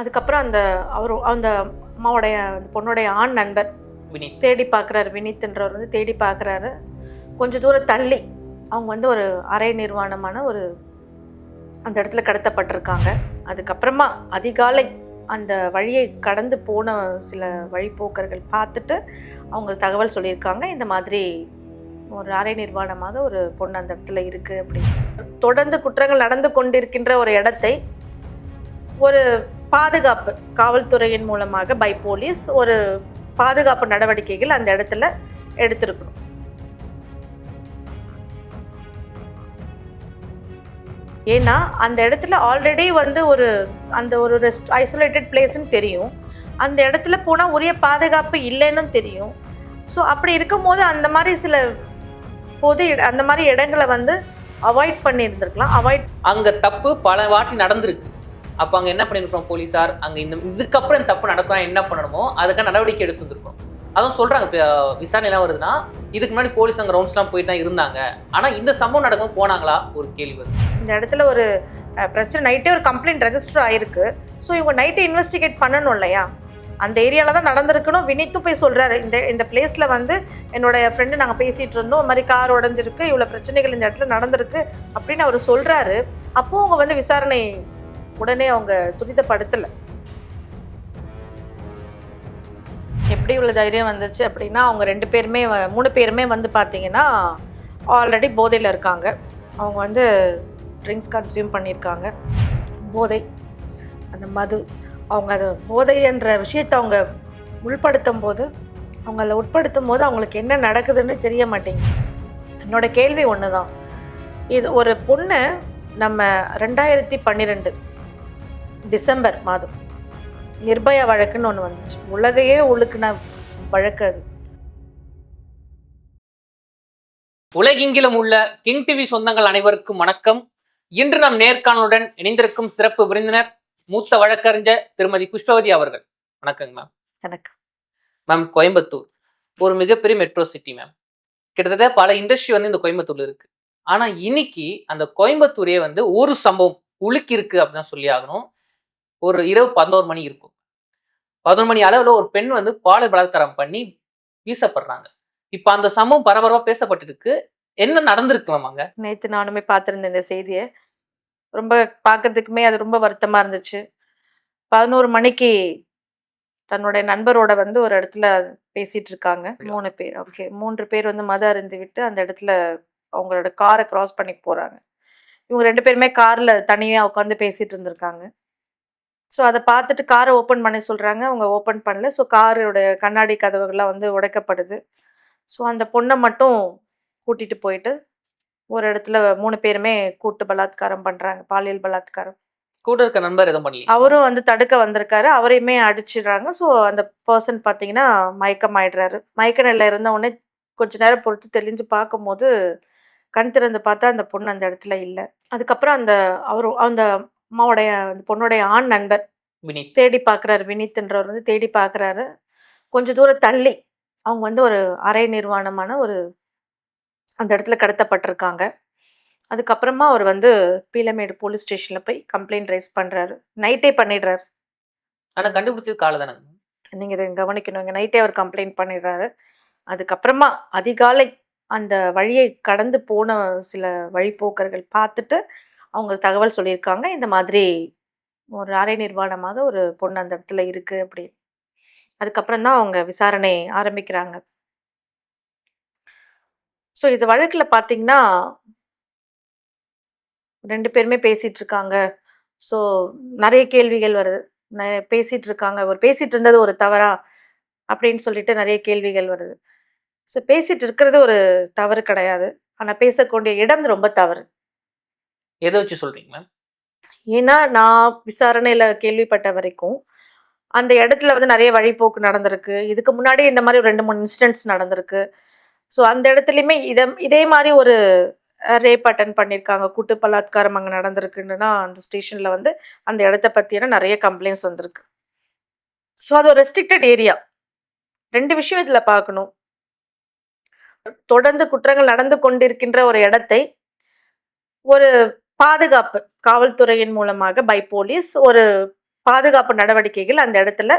அதுக்கப்புறம் அந்த அவர் அந்த அம்மாவுடைய அந்த பொண்ணுடைய ஆண் நண்பர் வினித். தேடி பார்க்குறாரு. வினித்ன்றவர் வந்து தேடி பார்க்குறாரு. கொஞ்சம் தூரம் தள்ளி அவங்க வந்து ஒரு அரை நிர்வாணமான ஒரு அந்த இடத்துல கடத்தப்பட்டிருக்காங்க. அதுக்கப்புறமா அதிகாலை அந்த வழியை கடந்து போன சில வழிப்போக்கர்கள் பார்த்துட்டு அவங்க தகவல் சொல்லியிருக்காங்க. இந்த மாதிரி ஒரு அரை நிர்வாணமாக ஒரு பொண்ணு அந்த இடத்துல இருக்குது அப்படின்னு. தொடர்ந்து குற்றங்கள் நடந்து கொண்டிருக்கின்ற ஒரு இடத்தை ஒரு பாதுகாப்பு காவல்துறையின் மூலமாக பை போலீஸ் ஒரு பாதுகாப்பு நடவடிக்கைகள் அந்த இடத்துல எடுத்திருக்கணும். ஏன்னா அந்த இடத்துல ஆல்ரெடி வந்து ஒரு அந்த ஒரு ரெஸ்ட் ஐசோலேட்டட் பிளேஸ்ன்னு தெரியும். அந்த இடத்துல போனால் உரிய பாதுகாப்பு இல்லைன்னு தெரியும். ஸோ அப்படி இருக்கும்போது அந்த மாதிரி சில பொது இட- அந்த மாதிரி இடங்களை வந்து அவாய்ட் பண்ணியிருந்திருக்கலாம். அவாய்ட் அங்கே தப்பு பல வாட்டி நடந்திருக்கு. அப்போ அங்கே என்ன பண்ணியிருக்கோம் போலீஸார் அங்கே இந்த இதுக்கப்புறம் இந்த தப்பு நடக்கும் என்ன பண்ணணுமோ அதுக்காக நடவடிக்கை எடுத்து வந்திருக்கோம். அதுவும் சொல்கிறாங்க இப்போ விசாரணைலாம் வருதுன்னா இதுக்கு முன்னாடி போலீஸ் அங்கே ரவுண்ட்ஸ்லாம் போயிட்டு தான் இருந்தாங்க. ஆனால் இந்த சம்பவம் நடக்கும் போனாங்களா? ஒரு கேள்வி வருது. இந்த இடத்துல ஒரு பிரச்சனை நைட்டே ஒரு கம்ப்ளைண்ட் ரெஜிஸ்டர் ஆயிருக்கு. ஸோ இவங்க நைட்டே இன்வெஸ்டிகேட் பண்ணணும் இல்லையா? அந்த ஏரியாவில் தான் நடந்திருக்கணும். வினித்தும் போய் சொல்கிறாரு இந்த இந்த பிளேஸில் வந்து என்னோடய ஃப்ரெண்டு நாங்கள் பேசிகிட்டு இருந்தோம். இந்த மாதிரி கார் உடஞ்சிருக்கு. இவ்வளோ பிரச்சனைகள் இந்த இடத்துல நடந்திருக்கு அப்படின்னு அவர் சொல்கிறாரு அப்போது அவங்க வந்து விசாரணை உடனே அவங்க துரிதப்படுத்தலை. எப்படி இவ்வளோ தைரியம் வந்துச்சு அப்படின்னா அவங்க ரெண்டு பேருமே வ- மூணு பேருமே வந்து பார்த்தீங்கன்னா ஆல்ரெடி போதையில் இருக்காங்க. அவங்க வந்து ட்ரிங்க்ஸ் கன்சியூம் பண்ணியிருக்காங்க. போதை அந்த மது. அவங்க அது போதை என்ற விஷயத்தை அவங்க உள்படுத்தும் போது அவங்கள உட்படுத்தும் போது அவங்களுக்கு என்ன நடக்குதுன்னு தெரிய மாட்டேங்குது. என்னோட கேள்வி ஒன்று தான் இது ஒரு பொண்ணு நம்ம ரெண்டாயிரத்தி பன்னிரெண்டு டிசம்பர் மாதம். நிர்பயா வழக்குன்னு ஒன்று வந்துச்சு. உலகையே உழுக்குன வழக்கு அது. உலகெங்கிலும் உள்ள கிங் டிவி சொந்தங்கள் அனைவருக்கும் வணக்கம். இன்று நம் நேர்காணலுடன் இணைந்திருக்கும் சிறப்பு விருந்தினர் மூத்த வழக்கறிஞர் திருமதி புஷ்பவதி அவர்கள். வணக்கங்க மேம் எனக்கு மேம் கோயம்புத்தூர். ஒரு மிகப்பெரிய மெட்ரோ சிட்டி மேம். கிட்டத்தட்ட பல இண்டஸ்ட்ரி வந்து இந்த கோயம்புத்தூர்ல இருக்கு. ஆனா இன்னைக்கு அந்த கோயம்புத்தூரே வந்து ஒரு சம்பவம் உலுக்கி இருக்கு அப்படின்னு சொல்லி ஆகணும். ஒரு இரவு பதினோரு மணி இருக்கும். பதினோரு மணி அளவுல ஒரு பெண் வந்து பாலியல் பலாத்காரம் பண்ணி வீசப்படுறாங்க. இப்ப அந்த சம்பவம் பரபரப்பா பேசப்பட்டிருக்கு. என்ன நடந்திருக்கலாம் அங்க? நேற்று நானுமே பார்த்துருந்தேன் இந்த செய்தியை. ரொம்ப பார்க்கறதுக்குமே அது ரொம்ப வருத்தமாக இருந்துச்சு. பதினோரு மணிக்கு தன்னுடைய நண்பரோட வந்து ஒரு இடத்துல பேசிட்டு இருக்காங்க. மூணு பேர். ஓகே. மூன்று பேர் வந்து மத அருந்து விட்டு அந்த இடத்துல அவங்களோட காரை கிராஸ் பண்ணி போகிறாங்க இவங்க ரெண்டு பேருமே காரில் தனியாக உட்காந்து பேசிட்டு இருந்திருக்காங்க. ஸோ அதை பார்த்துட்டு காரை ஓப்பன் பண்ண சொல்கிறாங்க அவங்க ஓப்பன் பண்ணல. ஸோ காரோட கண்ணாடி கதவுகள்லாம் வந்து உடைக்கப்படுது. ஸோ அந்த பொண்ணை மட்டும் கூட்டிகிட்டு போயிட்டு ஒரு இடத்துல மூணு பேருமே கூட்டு பலாத்காரம் பண்றாங்க. பாலியல் பலாத்காரம். கூட இருக்க நண்பர் எதுவும் பண்ணல அவரும் வந்து தடுக்க வந்திருக்காரு. அவரையுமே அடிச்சிடுறாங்க. ஸோ அந்த பர்சன் பார்த்தீங்கன்னா மயக்கம் ஆயிடுறாரு மயக்க நிலையில இருந்த உடனே கொஞ்ச நேரம் பொறுத்து தெளிஞ்சு பார்க்கும்போது கண் திறந்து பார்த்தா அந்த பொண்ணு அந்த இடத்துல இல்லை. அதுக்கப்புறம் அந்த அவரு அந்த அம்மாவுடைய அந்த பொண்ணுடைய ஆண் நண்பர் வினித். தேடி பார்க்குறாரு. வினித்ன்றவர் வந்து தேடி பார்க்குறாரு. கொஞ்சம் தூரம் தள்ளி அவங்க வந்து ஒரு அரை நிர்வாணமான ஒரு அந்த இடத்துல கடத்தப்பட்டிருக்காங்க. அதுக்கப்புறமா அவர் வந்து பீலமேடு போலீஸ் ஸ்டேஷனில் போய் கம்ப்ளைண்ட் ரைஸ் பண்ணுறாரு நைட்டே பண்ணிடுறாரு. ஆனா கண்டுபிடிச்சது காலை தானே? நீங்கள் இதை கவனிக்கணும். இங்கே நைட்டே அவர் கம்ப்ளைண்ட் பண்ணிடுறாரு. அதுக்கப்புறமா அதிகாலை அந்த வழியை கடந்து போன சில வழிப்போக்கர்கள் பார்த்துட்டு அவங்க தகவல் சொல்லியிருக்காங்க. இந்த மாதிரி ஒரு அரை நிர்வாணமாக ஒரு பொண்ணு அந்த இடத்துல இருக்குது அப்படின்னு. அதுக்கப்புறம் தான் அவங்க விசாரணை ஆரம்பிக்கிறாங்க. ஸோ இது வழக்கில் பார்த்தீங்கன்னா ரெண்டு பேருமே பேசிட்டு இருக்காங்க ஸோ நிறைய கேள்விகள் வருது. நெ- பேசிட்டு இருக்காங்க ஒரு பேசிட்டு இருந்தது ஒரு தவறா அப்படின்னு சொல்லிட்டு நிறைய கேள்விகள் வருது. ஸோ பேசிட்டு இருக்கிறது ஒரு தவறு கிடையாது. ஆனால் பேசக்கூடிய இடம் ரொம்ப தவறு. எதை வச்சு சொல்றீங்க மேம் ஏன்னா நான் விசாரணையில் கேள்விப்பட்ட வரைக்கும் அந்த இடத்துல வந்து நிறைய வழிப்போக்கு நடந்திருக்கு. இதுக்கு முன்னாடி இந்த மாதிரி ஒரு ரெண்டு மூணு இன்சிடென்ட்ஸ் நடந்திருக்கு. ஸோ அந்த இடத்துலையுமே இதை இதே மாதிரி ஒரு ரேப் அட்டன் பண்ணியிருக்காங்க கூட்டு பலாத்காரம் அங்கே நடந்திருக்குன்னா அந்த ஸ்டேஷனில் வந்து அந்த இடத்த பற்றியான நிறைய கம்ப்ளைண்ட்ஸ் வந்திருக்கு. ஸோ அது ஒரு ரெஸ்ட்ரிக்டட் ஏரியா ரெண்டு விஷயம் இதில் பார்க்கணும். தொடர்ந்து குற்றங்கள் நடந்து கொண்டிருக்கின்ற ஒரு இடத்தை ஒரு பாதுகாப்பு காவல்துறையின் மூலமாக பை போலீஸ் ஒரு பாதுகாப்பு நடவடிக்கைகள் அந்த இடத்துல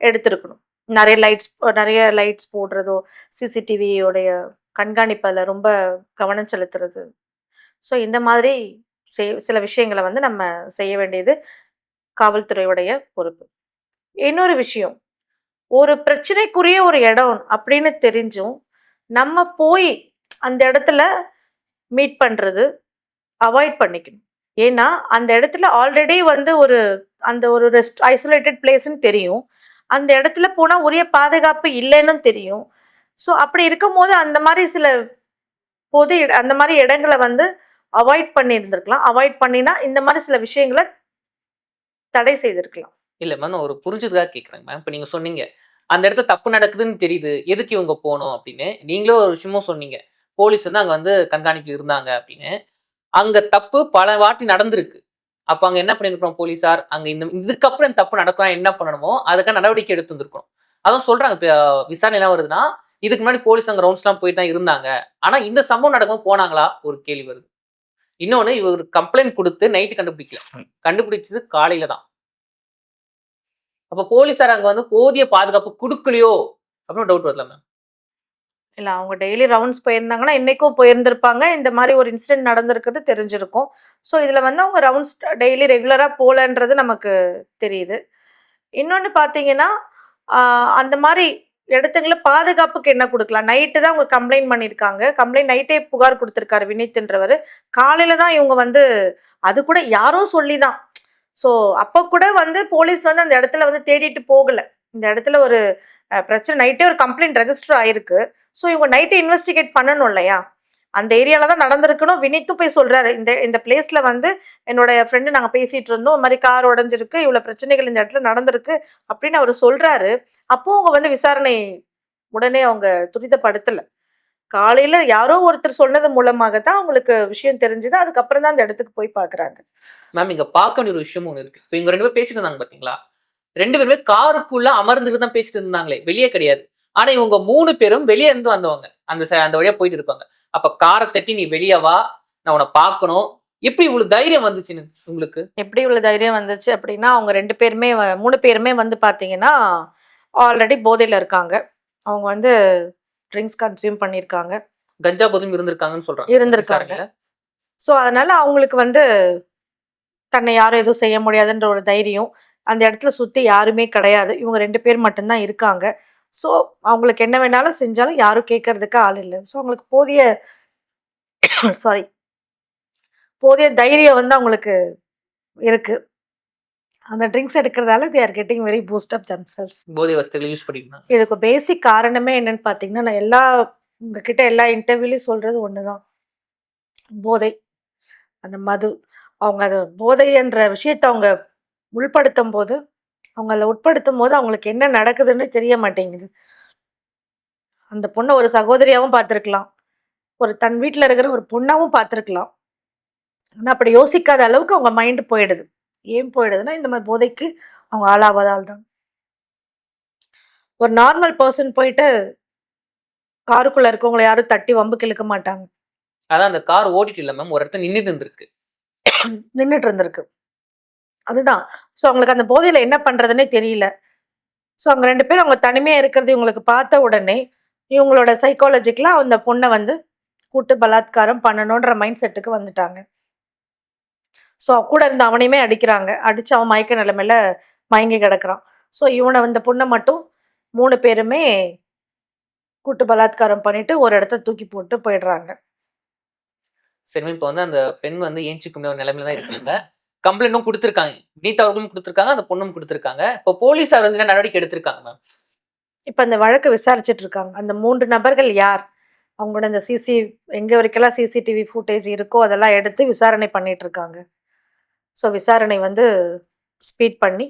எடுத்திருக்கணும். நிறைய லைட்ஸ் நிறைய லைட்ஸ் போடுறதோ சிசிடிவியோடைய கண்காணிப்பதில் ரொம்ப கவனம் செலுத்துறது. ஸோ இந்த மாதிரி செய் சில விஷயங்களை வந்து நம்ம செய்ய வேண்டியது காவல்துறையுடைய பொறுப்பு. இன்னொரு விஷயம் ஒரு பிரச்சனைக்குரிய ஒரு இடம் அப்படின்னு தெரிஞ்சும் நம்ம போய் அந்த இடத்துல மீட் பண்ணுறது அவாய்ட் பண்ணிக்கணும். ஏன்னா அந்த இடத்துல ஆல்ரெடி வந்து ஒரு அந்த ஒரு ரெஸ்ட் ஐசோலேட்டட் பிளேஸ்ன்னு தெரியும். அந்த இடத்துல போனால் உரிய பாதுகாப்பு இல்லைன்னு தெரியும். ஸோ அப்படி இருக்கும் போது அந்த மாதிரி சில பொது இட- அந்த மாதிரி இடங்களை வந்து அவாய்ட் பண்ணி இருந்திருக்கலாம் அவாய்ட் பண்ணினா இந்த மாதிரி சில விஷயங்களை தடை செய்திருக்கலாம். இல்லை மேம் நான் ஒரு புரிஞ்சதுக்காக கேட்குறேங்க மேம் இப்போ நீங்கள் சொன்னீங்க அந்த இடத்துல தப்பு நடக்குதுன்னு தெரியுது. எதுக்கு இவங்க போகணும் அப்படின்னு? நீங்களும் ஒரு விஷயமும் சொன்னீங்க. போலீஸ் வந்து அங்கே வந்து கண்காணிப்பு இருந்தாங்க அப்படின்னு. அங்க தப்பு பல வாட்டி நடந்திருக்கு. அப்ப அங்க என்ன பண்ணிருக்கணும் போலீஸார் அங்க இந்த இதுக்கப்புறம் தப்பு நடக்கும் என்ன பண்ணணுமோ அதுக்கான நடவடிக்கை எடுத்து வந்திருக்கணும் அதான் சொல்றாங்க இப்போ விசாரணை என்ன வருதுன்னா இதுக்கு முன்னாடி போலீஸ் அங்க ரவுண்ட்ஸ்லாம் போயிட்டு தான் இருந்தாங்க. ஆனா இந்த சம்பவம் நடக்கும் போனாங்களா? ஒரு கேள்வி வருது. இன்னொன்னு இவர் கம்ப்ளைண்ட் கொடுத்து நைட்டு கண்டுபிடிக்கல. கண்டுபிடிச்சது காலையில தான். அப்ப போலீஸார் அங்க வந்து போதிய பாதுகாப்பு கொடுக்கலையோ? அப்படின்னு டவுட் வரல மேம் இல்லை அவங்க டெய்லி ரவுண்ட்ஸ் போயிருந்தாங்கன்னா இன்றைக்கும் போயிருந்திருப்பாங்க. இந்த மாதிரி ஒரு இன்சிடென்ட் நடந்திருக்கிறது தெரிஞ்சிருக்கும். ஸோ இதில் வந்து அவங்க ரவுண்ட்ஸ் டெய்லி ரெகுலராக போகலன்றது நமக்கு தெரியுது. இன்னொன்று பார்த்தீங்கன்னா அந்த மாதிரி இடத்துங்கள பாதுகாப்புக்கு என்ன கொடுக்கலாம்? நைட்டு தான் அவங்க கம்ப்ளைண்ட் பண்ணியிருக்காங்க. கம்ப்ளைண்ட் நைட்டே புகார் கொடுத்துருக்காரு வினித்ன்றவர். காலையில் தான் இவங்க வந்து அது கூட யாரோ சொல்லி தான் ஸோ அப்போ கூட வந்து போலீஸ் வந்து அந்த இடத்துல வந்து தேடிட்டு போகலை. இந்த இடத்துல ஒரு பிரச்சனை நைட்டே ஒரு கம்ப்ளைண்ட் ரெஜிஸ்டர் ஆயிருக்கு. ஸோ இவங்க நைட்டு இன்வெஸ்டிகேட் பண்ணணும் இல்லையா? அந்த ஏரியாவில் தான் நடந்திருக்கணும். வினித்தும் போய் சொல்கிறாரு இந்த இந்த பிளேஸில் வந்து என்னோட ஃப்ரெண்டு நாங்கள் பேசிகிட்டு இருந்தோம். இந்த மாதிரி கார் உடஞ்சிருக்கு. இவ்வளோ பிரச்சனைகள் இந்த இடத்துல நடந்திருக்கு அப்படின்னு அவர் சொல்கிறாரு அப்போது அவங்க வந்து விசாரணை உடனே அவங்க துரிதப்படுத்தலை. காலையில் யாரோ ஒருத்தர் சொன்னது மூலமாக தான் அவங்களுக்கு விஷயம் தெரிஞ்சுது. அதுக்கப்புறம் தான் அந்த இடத்துக்கு போய் பார்க்குறாங்க மேம் இங்கே பார்க்க வேண்டிய ஒரு விஷயம் ஒன்று இருக்குது இப்போ இங்கே ரெண்டு பேரும் பேசிட்டு இருந்தாங்க பார்த்தீங்களா ரெண்டு பேருமே காருக்குள்ளே அமர்ந்துட்டு தான் பேசிட்டு இருந்தாங்களே. வெளியே கிடையாது. ஆனா இவங்க மூணு பேரும் வெளியே இருந்து வந்தவங்க. அந்த அந்த வழியா போயிட்டு இருப்பாங்க. அப்ப காரை தட்டி நீ வெளியே வா நான் உன்னை பார்க்கணும். எப்படி இவ்வளவு தைரியம் வந்துச்சுன்னு உங்களுக்கு? எப்படி இவ்வளோ தைரியம் வந்துச்சு அப்படின்னா அவங்க ரெண்டு பேருமே மூணு பேருமே வந்து பார்த்தீங்கன்னா ஆல்ரெடி போதையில் இருக்காங்க. அவங்க வந்து ட்ரிங்க்ஸ் கன்சியூம் பண்ணியிருக்காங்க. கஞ்சா போதும் இருந்திருக்காங்கன்னு சொல்றாங்க. இருந்திருக்காங்க. விசாரணையில. ஸோ அதனால அவங்களுக்கு வந்து தன்னை யாரும் எதுவும் செய்ய முடியாதுன்ற ஒரு தைரியம். அந்த இடத்துல சுற்றி யாருமே கிடையாது. இவங்க ரெண்டு பேர் மட்டும்தான் இருக்காங்க. ஸோ அவங்களுக்கு என்ன வேணாலும் செஞ்சாலும் யாரும் கேட்கறதுக்கு ஆள் இல்லை. ஸோ அவங்களுக்கு போதிய சாரி போதிய தைரியம் வந்து அவங்களுக்கு இருக்கு. அந்த drinks எடுக்கிறதால they are getting very boost up them cells போதை வசதிகளை யூஸ் பண்ணிருந்தாங்க இதுக்கு பேசிக் காரணமே என்னன்னு பார்த்தீங்கன்னா நான் எல்லா உங்ககிட்ட எல்லா இன்டர்வியூலையும் சொல்றது ஒன்று தான் போதை. அந்த மது. அவங்க அதை போதைன்ற விஷயத்தை அவங்க உள்படுத்தும் போது அவங்க அதில் உட்படுத்தும் போது அவங்களுக்கு என்ன நடக்குதுன்னு தெரிய மாட்டேங்குது. அந்த பொண்ணை ஒரு சகோதரியாவும் பார்த்துருக்கலாம். ஒரு தன் வீட்டில் இருக்கிற ஒரு பொண்ணாவும் பார்த்துருக்கலாம். ஆனால் அப்படி யோசிக்காத அளவுக்கு அவங்க மைண்டு போயிடுது. ஏன் போயிடுதுன்னா இந்த மாதிரி போதைக்கு அவங்க ஆளாவதால் தான். ஒரு நார்மல் பர்சன் போயிட்டு காருக்குள்ள இருக்கவங்களை யாரும் தட்டி வம்புக்கு இழுக்க மாட்டாங்க. அதான் அந்த கார் ஓட்டிட்டு இல்ல மேம் ஒரு இடத்துல நின்றுட்டு இருந்திருக்கு. நின்றுட்டு இருந்திருக்கு. அதுதான். ஸோ அவங்களுக்கு அந்த போதையில் என்ன பண்ணுறதுன்னே தெரியல. ஸோ அவங்க ரெண்டு பேரும் அவங்க தனிமையாக இருக்கிறது இவங்களுக்கு பார்த்த உடனே இவங்களோட சைக்காலஜிக்கலாக அந்த பொண்ணை வந்து கூட்டு பலாத்காரம் பண்ணணுன்ற மைண்ட் செட்டுக்கு வந்துட்டாங்க. ஸோ கூட இருந்த அவனையுமே அடிக்கிறாங்க. அடித்து அவன் மயக்க நிலைமையில மயங்கி கிடக்குறான். ஸோ இவனை அந்த பொண்ணை மட்டும் மூணு பேருமே கூட்டு பலாத்காரம் பண்ணிட்டு ஒரு இடத்த தூக்கி போட்டு போயிடுறாங்க. சரி இப்போ வந்து அந்த பெண் வந்து ஏஞ்சிக்கும் நிலைமையில தான் இருக்காங்க. கம்ப்ளைண்ட்டும் கொடுத்துருக்காங்க. வினீத் அவர்களும் கொடுத்துருக்காங்க அந்த பொண்ணும் கொடுத்துருக்காங்க. இப்போ போலீஸார் வந்து என்ன நடவடிக்கை எடுத்திருக்காங்க மேம் இப்போ அந்த வழக்கு விசாரிச்சுட்டு இருக்காங்க. அந்த மூன்று நபர்கள் யார்? அவங்களோட இந்த சிசி எங்கே வரைக்கெல்லாம் சிசிடிவி ஃபுட்டேஜ் இருக்கோ அதெல்லாம் எடுத்து விசாரணை பண்ணிட்டு இருக்காங்க. ஸோ விசாரணை வந்து ஸ்பீட் பண்ணி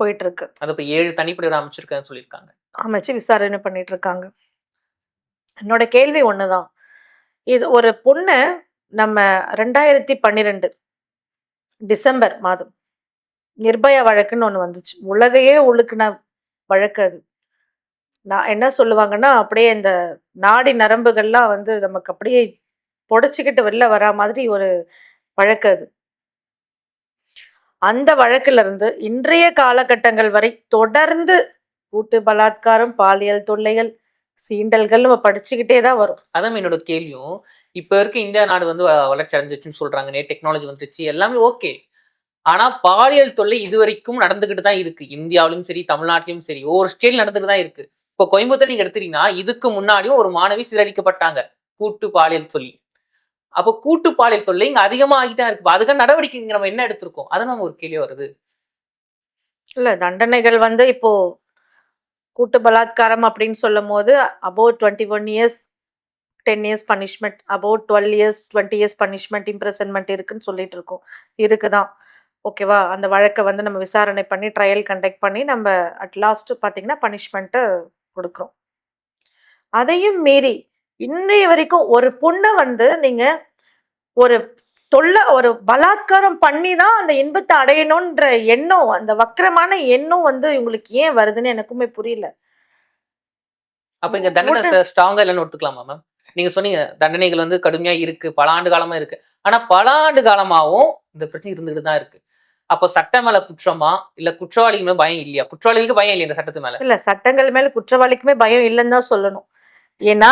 போயிட்டு இருக்கு அது இப்போ ஏழு தனிப்படையோட அமைச்சிருக்கேன்னு சொல்லியிருக்காங்க. அமைச்சு விசாரணை பண்ணிட்டு இருக்காங்க. என்னோட கேள்வி ஒண்ணுதான். இது ஒரு பொண்ணு நம்ம ரெண்டாயிரத்தி பன்னிரெண்டு டிசம்பர் மாதம். நிர்பயா வழக்குன்னு ஒன்று வந்துச்சு. உலகையே உழுக்குன வழக்கு அது. நான் என்ன சொல்லுவாங்கன்னா அப்படியே இந்த நாடி நரம்புகள்லாம் வந்து நமக்கு அப்படியே புடச்சிக்கிட்டு வெளில வரா மாதிரி ஒரு வழக்கு அது. அந்த வழக்கிலிருந்து இன்றைய காலகட்டங்கள் வரை தொடர்ந்து கூட்டு பலாத்காரம் பாலியல் தொல்லைகள் சீண்டல்கள் நம்ம படிச்சுக்கிட்டே தான் வரும். அதான் என்னோட கேள்வியும். இப்ப இருக்க இந்தியா நாடு வந்து வளர்ச்சி அடைஞ்சிச்சுன்னு சொல்றாங்க. நே டெக்னாலஜி வந்துருச்சு. எல்லாமே ஓகே ஆனா பாலியல் தொல்லை இது வரைக்கும் நடந்துகிட்டு தான் இருக்கு. இந்தியாவிலும் சரி தமிழ்நாட்டிலும் சரி ஒவ்வொரு ஸ்டேட் நடந்துட்டு தான் இருக்கு. இப்போ கோயம்புத்தூர் நீங்க எடுத்துட்டீங்கன்னா இதுக்கு முன்னாடியும் ஒரு மாணவி சீரழிக்கப்பட்டாங்க கூட்டு பாலியல் சொல்லி அப்போ கூட்டு பாலியல் தொல்லை இங்க அதிகமா ஆகிட்டா இருக்கு. அதுக்கான நடவடிக்கை இங்க நம்ம என்ன எடுத்திருக்கோம்? அதான் நம்ம ஒரு கேள்வி வருது. இல்ல தண்டனைகள் வந்து இப்போ கூட்டு பலாத்காரம் அப்படின்னு சொல்லும் போது above twenty one years ten years punishment above twelve years twenty years punishment imprisonment இருக்குன்னு சொல்லிட்டு இருக்கோம். இருக்குதான். ஓகேவா அந்த வழக்கை வந்து நம்ம விசாரணை பண்ணி ட்ரையல் கண்டக்ட் பண்ணி நம்ம அட் லாஸ்ட் பார்த்தீங்கன்னா பனிஷ்மெண்ட்டை கொடுக்குறோம். அதையும் மீறி இன்றைய வரைக்கும் ஒரு பொண்ணை வந்து நீங்கள் ஒரு தொல்லை ஒரு பலாத்காரம் பண்ணி தான் அந்த இன்பத்தை அடையணுன்ற எண்ணம் அந்த வக்கரமான எண்ணம் வந்து இவங்களுக்கு ஏன் வருதுன்னு எனக்குமே புரியல. அப்ப இங்க தண்டனை ஸ்ட்ராங்கா இல்லைன்னு ஒத்துக்கலாமா மேம் நீங்க சொன்னீங்க தண்டனைகள் வந்து கடுமையா இருக்கு பல ஆண்டு காலமா இருக்கு. ஆனா பல ஆண்டு காலமாவும் இந்த பிரச்சனை இருந்துகிட்டு தான் இருக்கு. அப்போ சட்ட மேல குற்றமா? இல்ல குற்றவாளிகள் மேல பயம் இல்லையா? குற்றவாளிகளுக்கு பயம் இல்லையா இந்த சட்டத்து மேல? இல்ல சட்டங்கள் மேல குற்றவாளிக்குமே பயம் இல்லைன்னு தான் சொல்லணும். ஏன்னா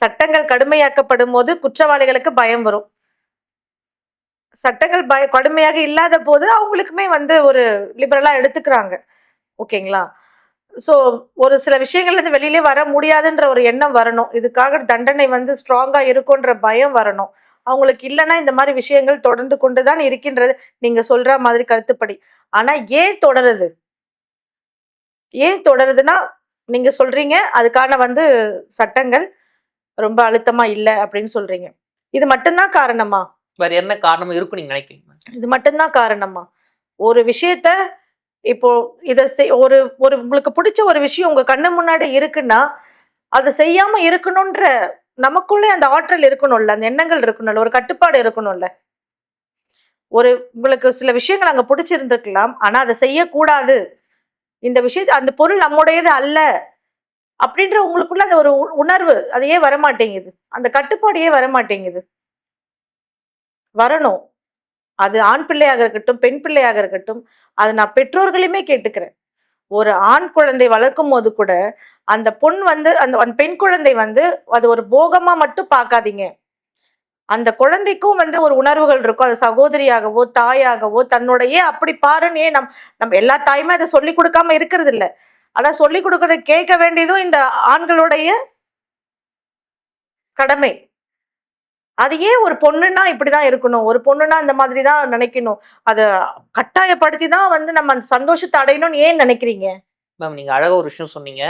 சட்டங்கள் கடுமையாக்கப்படும் போது குற்றவாளிகளுக்கு பயம் வரும். சட்டங்கள் பய கடுமையாக இல்லாத போது அவங்களுக்குமே வந்து ஒரு லிபரலாக எடுத்துக்கிறாங்க. ஓகேங்களா? ஸோ ஒரு சில விஷயங்கள் இருந்து வெளியிலே வர முடியாதுன்ற ஒரு எண்ணம் வரணும். இதுக்காக தண்டனை வந்து ஸ்ட்ராங்காக இருக்குன்ற பயம் வரணும். அவங்களுக்கு இல்லைன்னா இந்த மாதிரி விஷயங்கள் தொடர்ந்து கொண்டு தான் இருக்கின்றது. நீங்கள் சொல்கிற மாதிரி கருத்துப்படி. ஆனால் ஏன் தொடருது? ஏன் தொடருதுன்னா நீங்கள் சொல்கிறீங்க அதுக்கான வந்து சட்டங்கள் ரொம்ப அழுத்தமாக இல்லை அப்படின்னு சொல்கிறீங்க இது மட்டும்தான் காரணமா? வேற என்ன காரணம் இருக்கும் நீங்க நினைக்கிறீங்க? இது மட்டும்தான் காரணமா ஒரு விஷயத்த இப்போ இதை செய் ஒரு ஒரு உங்களுக்கு பிடிச்ச ஒரு விஷயம் உங்க கண்ணு முன்னாடி இருக்குன்னா அதை செய்யாம இருக்கணும்ன்ற நமக்குள்ளே அந்த ஆற்றல் இருக்கணும்ல அந்த எண்ணங்கள் இருக்கணும்ல ஒரு கட்டுப்பாடு இருக்கணும்ல. ஒரு உங்களுக்கு சில விஷயங்கள் அங்க பிடிச்சிருந்துருக்கலாம் ஆனா அதை செய்யக்கூடாது. இந்த விஷயத்த அந்த பொருள் நம்முடையது அல்ல அப்படின்ற உங்களுக்குள்ள அந்த ஒரு உ- உணர்வு அதையே வரமாட்டேங்குது. அந்த கட்டுப்பாடையே வரமாட்டேங்குது. வரணும். அது ஆண் பிள்ளையாக இருக்கட்டும் பெண் பிள்ளையாக இருக்கட்டும் அது நான் பெற்றோர்களையுமே கேட்டுக்கிறேன். ஒரு ஆண் குழந்தை வளர்க்கும் போது கூட அந்த பொண் வந்து அந்த அந்த பெண் குழந்தை வந்து அது ஒரு போகமாக மட்டும் பார்க்காதீங்க. அந்த குழந்தைக்கும் வந்து ஒரு உணர்வுகள் இருக்கும். அது சகோதரியாகவோ தாயாகவோ தன்னுடைய அப்படி பாருன்னு ஏன் நம் நம்ம எல்லா தாயுமே அதை சொல்லி கொடுக்காம இருக்கிறது இல்லை. ஆனால் சொல்லி கொடுக்கறத கேட்க வேண்டியதும் இந்த ஆண்களுடைய கடமை. அது ஏன் ஒரு பொண்ணுன்னா இப்படிதான் இருக்கணும்? ஒரு பொண்ணுன்னா இந்த மாதிரி தான் நினைக்கணும். அதை கட்டாயப்படுத்தி தான் வந்து நம்ம அந்த சந்தோஷத்தை அடையணும்னு ஏன் நினைக்கிறீங்க? மேம் நீங்க அழகா ஒரு விஷயம் சொன்னீங்க.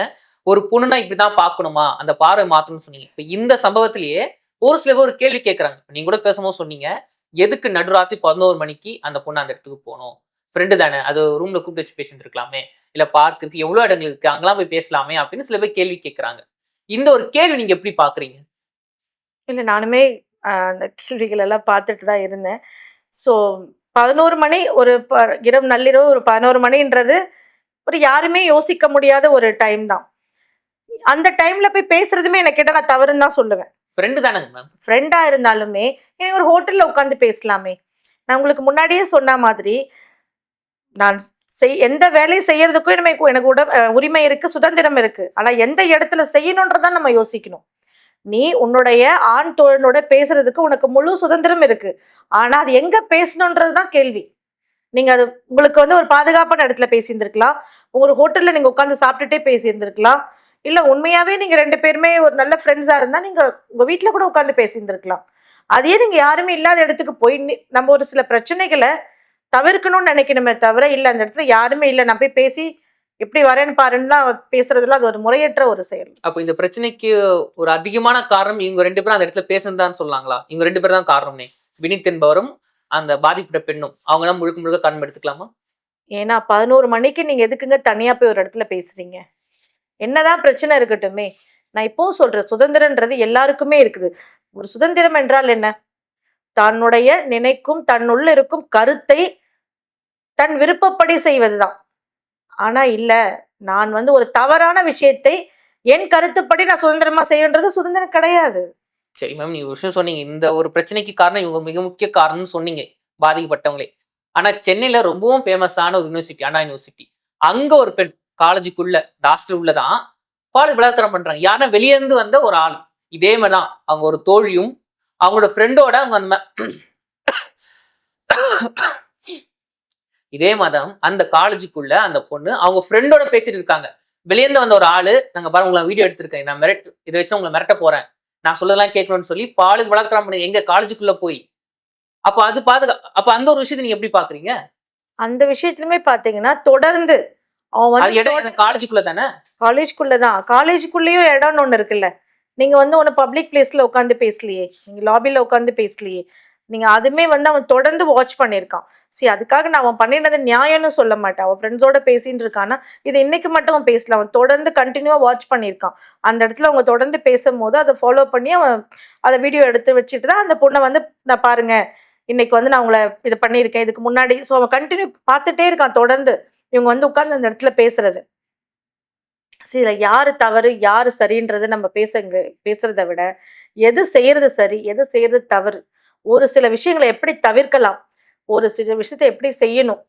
ஒரு பொண்ணுனா இப்படிதான் பார்க்கணுமா? அந்த பார்வை மாத்தணும்னு சொன்னீங்க. இப்ப இந்த சம்பவத்திலேயே ஒரு சில பேர் ஒரு கேள்வி கேட்கறாங்க நீங்க கூட பேசும்போது சொன்னீங்க எதுக்கு நடுராத்திரி பதினோரு மணிக்கு அந்த பொண்ணு அந்த இடத்துக்கு போகணும்? ஃப்ரெண்டு தானே. அது ரூம்ல கூப்பிட்டு வச்சு பேசிட்டு இருக்கலாமே. இல்ல பார்க் இருக்கு. எவ்வளவு இடங்கள் இருக்கு? அங்கெல்லாம் போய் பேசலாமே. அப்படின்னு சில பேர் கேள்வி கேட்கறாங்க இந்த ஒரு கேள்வி நீங்க எப்படி பாக்குறீங்க? இல்லை நானுமே அந்த கேள்விகள் எல்லாம் பார்த்துட்டு தான் இருந்தேன். ஸோ பதினோரு மணி ஒரு ப இரவு நள்ளிரவு ஒரு பதினோரு மணின்றது ஒரு யாருமே யோசிக்க முடியாத ஒரு டைம் தான். அந்த டைம்ல போய் பேசுறதுமே எனக்கு கேட்டால் நான் தவறுன்னு தான் சொல்லுவேன். ஃப்ரெண்டு தானேங்க மேம் ஃப்ரெண்டா இருந்தாலுமே எனக்கு ஒரு ஹோட்டல்ல உட்காந்து பேசலாமே. நான் உங்களுக்கு முன்னாடியே சொன்ன மாதிரி நான் செய் எந்த வேலையை செய்யறதுக்கும் எனக்கு எனக்கு உட உரிமை இருக்கு சுதந்திரம் இருக்கு. ஆனா எந்த இடத்துல செய்யணுன்றதான் நம்ம யோசிக்கணும். நீ உன்னுடைய ஆண் தோழனோட பேசுறதுக்கு உனக்கு முழு சுதந்திரம் இருக்கு. ஆனா அது எங்க பேசணுன்றது தான் கேள்வி. நீங்க அது உங்களுக்கு வந்து ஒரு பாதுகாப்பான இடத்துல பேசியிருந்திருக்கலாம். ஒரு ஹோட்டல்ல நீங்க உட்காந்து சாப்பிட்டுட்டே பேசியிருந்திருக்கலாம். இல்ல உண்மையாவே நீங்க ரெண்டு பேருமே ஒரு நல்ல ஃப்ரெண்ட்ஸா இருந்தா நீங்க உங்க வீட்டுல கூட உட்காந்து பேசியிருந்திருக்கலாம். அதையே நீங்க யாருமே இல்லாத இடத்துக்கு போய் நம்ம ஒரு சில பிரச்சனைகளை தவிர்க்கணும்னு நினைக்கணுமே தவிர இல்ல அந்த இடத்துல யாருமே இல்லை. நான் போய் பேசி எப்படி வரேன்னு பாருன்னா பேசுறதுல அது ஒரு முறையற்ற ஒரு செயல். அப்போ இந்த பிரச்சனைக்கு ஒரு அதிகமான காரணம் இவங்க ரெண்டு பேரும் அந்த இடத்துல பேசுனதுதான் சொல்லலாங்களா இவங்க ரெண்டு பேரும் தான் காரணம்னே வினித் என்பவரும் அந்த பாதிப்பட்ட பெண்ணும். அவங்க தான் முழுக்க முழுக்க காரணம் எடுத்துக்கலாமா? ஏன்னா பதினோரு மணிக்கு நீங்க எதுக்குங்க தனியா போய் ஒரு இடத்துல பேசுறீங்க? என்னதான் பிரச்சனை இருக்கட்டுமே. நான் இப்பவும் சொல்றேன் சுதந்திரன்றது எல்லாருக்குமே இருக்குது. ஒரு சுதந்திரம் என்றால் என்ன? தன்னுடைய நினைக்கும் தன்னுள்ள இருக்கும் கருத்தை தன் விருப்பப்படி செய்வதுதான். ஆனா இல்ல. நான் வந்து ஒரு தவறான விஷயத்தை என் கருத்துப்படி நான் சுதந்திரமா செய்யன்றது சுதந்திரம் கிடையாது. சரி மேம் நீங்க விஷயம் சொன்னீங்க. இந்த ஒரு பிரச்சனைக்கு காரணம் இவங்க மிக முக்கிய காரணம்னு சொன்னீங்க. பாதிக்கப்பட்டவங்களே. ஆனா சென்னையில ரொம்பவும் ஃபேமஸான ஒரு யூனிவர்சிட்டி அண்ணா யூனிவர்சிட்டி அங்க ஒரு பெண் காலேஜுக்குள்ள ஹாஸ்டல் உள்ளதான் பால் விளாத்திரம் பண்றாங்க. யாருன்னா வெளியே இருந்து வந்த ஒரு ஆள். இதே மாதிரிதான். அவங்க ஒரு தோழியும் அவங்களோட ஃப்ரெண்டோட அவங்க அந்த இதே மாதம் அந்த காலேஜுக்குள்ள அந்த பொண்ணு அவங்க ஃப்ரெண்டோட பேசிட்டு இருக்காங்க. வெளியேந்து வந்த ஒரு ஆளு நாங்க பாருங்க உங்களை வீடியோ எடுத்திருக்கேன். நான் மிரட்டு இதை வச்சு உங்களை மிரட்ட போறேன். நான் சொல்லலாம் கேட்கணும்னு சொல்லி பால் பலாத்காரம் பண்ணி எங்க காலேஜுக்குள்ள போய்? அப்ப அது பாதுகா அப்ப அந்த ஒரு விஷயத்தை நீங்க எப்படி பாக்குறீங்க? அந்த விஷயத்துலயுமே பாத்தீங்கன்னா தொடர்ந்து அவன் வந்து காலேஜுக்குள்ள தானே? காலேஜ்குள்ள தான். காலேஜுக்குள்ளேயும் இடம்னு ஒன்று இருக்குல்ல. நீங்க வந்து ஒன்று பப்ளிக் பிளேஸ்ல உட்காந்து பேசலையே. நீங்க லாபில உட்காந்து பேசலையே. நீங்க அதுமே வந்து அவன் தொடர்ந்து வாட்ச் பண்ணியிருக்கான். சரி அதுக்காக நான் அவன் பண்ணினது நியாயம்னு சொல்ல மாட்டேன். அவன் ஃப்ரெண்ட்ஸோட பேசிட்டு இருக்கான்னா இது இன்னைக்கு மட்டும் அவன் பேசல. அவன் தொடர்ந்து கண்டினியூவா வாட்ச் பண்ணியிருக்கான். அந்த இடத்துல அவங்க தொடர்ந்து பேசும்போது அதை ஃபாலோ பண்ணி அவன் அதை வீடியோ எடுத்து வச்சுட்டு தான் அந்த பொண்ணை வந்து நான் பாருங்க இன்னைக்கு வந்து நான் உங்களை இது பண்ணியிருக்கேன். இதுக்கு முன்னாடி ஸோ அவன் கண்டினியூ பார்த்துட்டே இருக்கான் தொடர்ந்து. இவங்க வந்து உட்கார்ந்து அந்த இடத்துல பேசுறது. சரி இதில் யாரு தவறு யாரு சரின்றது நம்ம பேசுங்க பேசுறத விட எது செய்யறது சரி எது செய்யறது தவறு ஒரு சில விஷயங்களை எப்படி தவிர்க்கலாம்? ஒரு சில விஷயத்தை எப்படி செய்யணும்?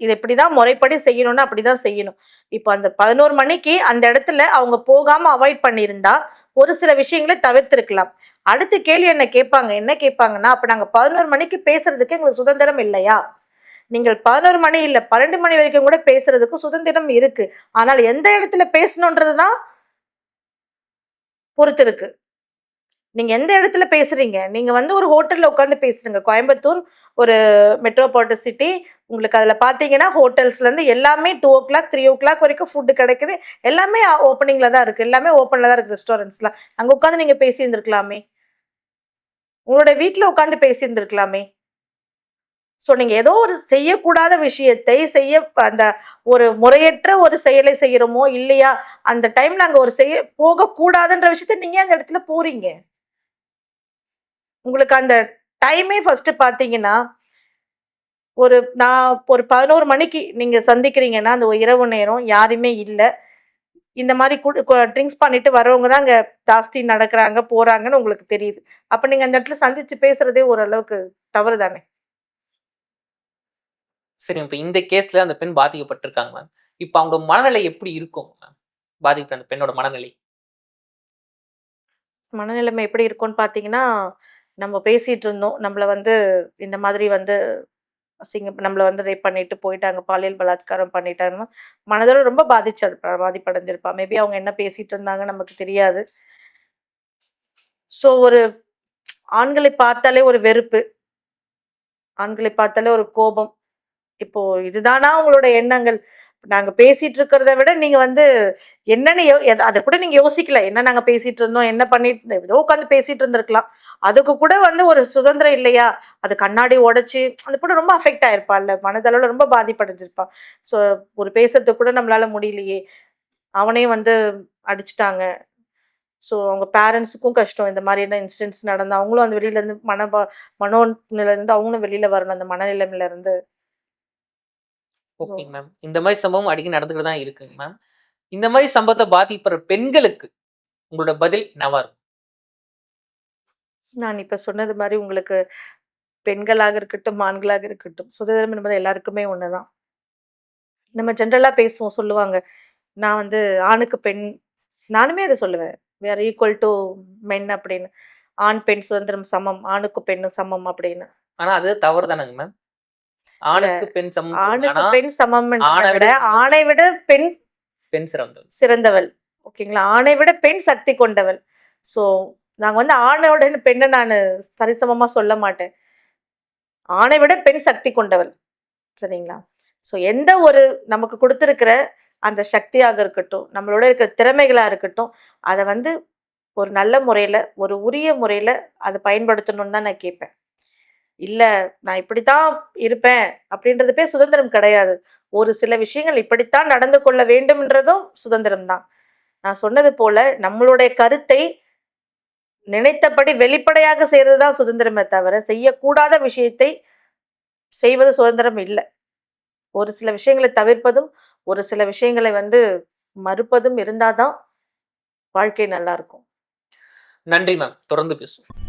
இது இப்படிதான் முறைப்படி செய்யணும்னா அப்படிதான் செய்யணும். இப்போ அந்த பதினோரு மணிக்கு அந்த இடத்துல அவங்க போகாம அவாய்ட் பண்ணியிருந்தா ஒரு சில விஷயங்களை தவிர்த்திருக்கலாம். அடுத்த கேள்வி என்ன கேட்பாங்க? என்ன கேட்பாங்கன்னா அப்ப நாங்க பதினோரு மணிக்கு பேசுறதுக்கு எங்களுக்கு சுதந்திரம் இல்லையா? நீங்கள் பதினோரு மணி இல்லை பன்னெண்டு மணி வரைக்கும் கூட பேசுறதுக்கு சுதந்திரம் இருக்கு. ஆனால் எந்த இடத்துல பேசணுன்றது தான் பொறுத்து இருக்கு நீங்கள் எந்த இடத்துல பேசுகிறீங்க நீங்கள் வந்து ஒரு ஹோட்டலில் உட்காந்து பேசுகிறீங்க கோயம்புத்தூர் ஒரு மெட்ரோபாலிட்டன் சிட்டி உங்களுக்கு அதில் பார்த்தீங்கன்னா ஹோட்டல்ஸ்லேருந்து எல்லாமே two o'clock three o'clock வரைக்கும் ஃபுட்டு கிடைக்குது. எல்லாமே ஓப்பனிங்கில் தான் இருக்குது எல்லாமே ஓப்பனில் தான் இருக்குது ரெஸ்டாரண்ட்ஸ்லாம் அங்கே உட்காந்து நீங்கள் பேசியிருந்துருக்கலாமே. உங்களோட வீட்டில் உட்காந்து பேசியிருந்துருக்கலாமே. ஸோ நீங்கள் ஏதோ ஒரு செய்யக்கூடாத விஷயத்தை செய்ய அந்த ஒரு முறையற்ற ஒரு செயலை செய்கிறோமோ இல்லையா? அந்த டைமில் அங்கே ஒரு செய்ய போகக்கூடாதுன்ற விஷயத்த நீங்கள் அந்த இடத்துல போகிறீங்க உங்களுக்கு அந்த டைமே ஃபர்ஸ்ட் பாத்தீங்கன்னா ஒரு நான் ஒரு பதினோரு மணிக்கு நீங்க சந்திக்கிறீங்கன்னா அந்த இரவு நேரம் யாருமே இல்லை. இந்த மாதிரி ட்ரிங்க்ஸ் பண்ணிட்டு வரவங்க தான் அங்க ஜாஸ்தி நடக்கிறாங்க போறாங்கன்னு உங்களுக்கு தெரியுது. அப்ப நீங்க அந்த இடத்துல சந்திச்சு பேசுறதே ஓரளவுக்கு தவறு தானே சரி இப்ப இந்த கேஸ்ல அந்த பெண் பாதிக்கப்பட்டிருக்காங்க மேம் இப்ப அவங்க மனநிலை எப்படி இருக்கும் மேம் பாதிக்கப்பட்ட அந்த பெண்ணோட மனநிலை? மனநிலைமை எப்படி இருக்கும்னு பார்த்தீங்கன்னா நம்ம பேசிகிட்டு இருந்தோம் நம்மளை வந்து இந்த மாதிரி வந்து அசிங்க நம்மளை வந்து ரேப் பண்ணிட்டு போயிட்டாங்க. பாலியல் பலாத்காரம் பண்ணிட்டாங்க மனதில் ரொம்ப பாதிச்சிருப்பா பாதிப்படைஞ்சிருப்பா. மேபி அவங்க என்ன பேசிட்டு இருந்தாங்க நமக்கு தெரியாது. ஸோ ஒரு ஆண்களை பார்த்தாலே ஒரு வெறுப்பு. ஆண்களை பார்த்தாலே ஒரு கோபம். இப்போ இதுதானா உங்களோட எண்ணங்கள்? நாங்கள் பேசிட்டு இருக்கிறத விட நீங்கள் வந்து என்னென்னு யோ- அதை கூட நீங்கள் யோசிக்கல. என்ன நாங்கள் பேசிட்டு இருந்தோம் என்ன பண்ணிட்டு ஏதோ உட்காந்து பேசிட்டு இருந்திருக்கலாம் அதுக்கு கூட வந்து ஒரு சுதந்திரம் இல்லையா? அது கண்ணாடி உடைச்சி அந்த கூட ரொம்ப அஃபெக்ட் ஆயிருப்பாள்ல. மனதளவில் ரொம்ப பாதிப்படைஞ்சிருப்பான் ஸோ ஒரு பேசுறதுக்கு கூட நம்மளால முடியலையே. அவனே வந்து அடிச்சிட்டாங்க. ஸோ அவங்க பேரண்ட்ஸுக்கும் கஷ்டம். இந்த மாதிரியான இன்சிடென்ட்ஸ் நடந்து அவங்களும் அந்த வெளியிலேருந்து மன மனோ இருந்து அவங்களும் வெளியில் வரணும். அந்த மனநிலைமையில இருந்து ஓகே மேம். இந்த மாதிரி சம்பவம் அடிக்கடி நடந்துக்கிட்டு தான் இருக்குங்க மேம். இந்த மாதிரி சம்பவத்தை பாதிப்படுற பெண்களுக்கு உங்களோட பதில் என்னவா இருக்கும்? நான் இப்ப சொன்னது மாதிரி உங்களுக்கு பெண்களாக இருக்கட்டும் ஆண்களாக இருக்கட்டும் சுதந்திரம் என்பது எல்லாருக்குமே ஒண்ணுதான் நம்ம ஜென்ரலா பேசுவோம் சொல்லுவாங்க நான் வந்து ஆணுக்கு பெண் நானுமே அதை சொல்லுவேன். வேற ஈக்குவல் டு மென் அப்படின்னு. ஆண் பெண் சுதந்திரம் சமம் ஆணுக்கு பெண்ணு சமம் அப்படின்னு. ஆனா அது தவறு தானங்க மேம். ஆணுக்கு பெண் சமம் ஆணுக்கு பெண் சமம் ஆணை விட ஆணை விட பெண் பெண் சிறந்தது சிறந்தவள். ஓகேங்களா? ஆணை விட பெண் சக்தி கொண்டவள். ஸோ நாங்க வந்து ஆணோட பெண்ணை நான் சரிசமமா சொல்ல மாட்டேன். ஆணை விட பெண் சக்தி கொண்டவள். சரிங்களா? ஸோ எந்த ஒரு நமக்கு கொடுத்துருக்கிற அந்த சக்தியாக இருக்கட்டும் நம்மளோட இருக்கிற திறமைகளா இருக்கட்டும் அதை வந்து ஒரு நல்ல முறையில ஒரு உரிய முறையில அதை பயன்படுத்தணும்னு தான் நான் கேட்பேன் இல்லை நான் இப்படித்தான் இருப்பேன் அப்படின்றது பேர் சுதந்திரம் கிடையாது. ஒரு சில விஷயங்கள் இப்படித்தான் நடந்து கொள்ள வேண்டும்ன்றதும் சுதந்திரம் தான். நான் சொன்னது போல நம்மளுடைய கருத்தை நினைத்தபடி வெளிப்படையாக செய்யறது தான் சுதந்திரமே தவிர செய்யக்கூடாத விஷயத்தை செய்வது சுதந்திரம் இல்லை. ஒரு சில விஷயங்களை தவிர்ப்பதும் ஒரு சில விஷயங்களை வந்து மறுப்பதும் இருந்தாதான் வாழ்க்கை நல்லா இருக்கும். நன்றி மேம் தொடர்ந்து பேசுவோம்.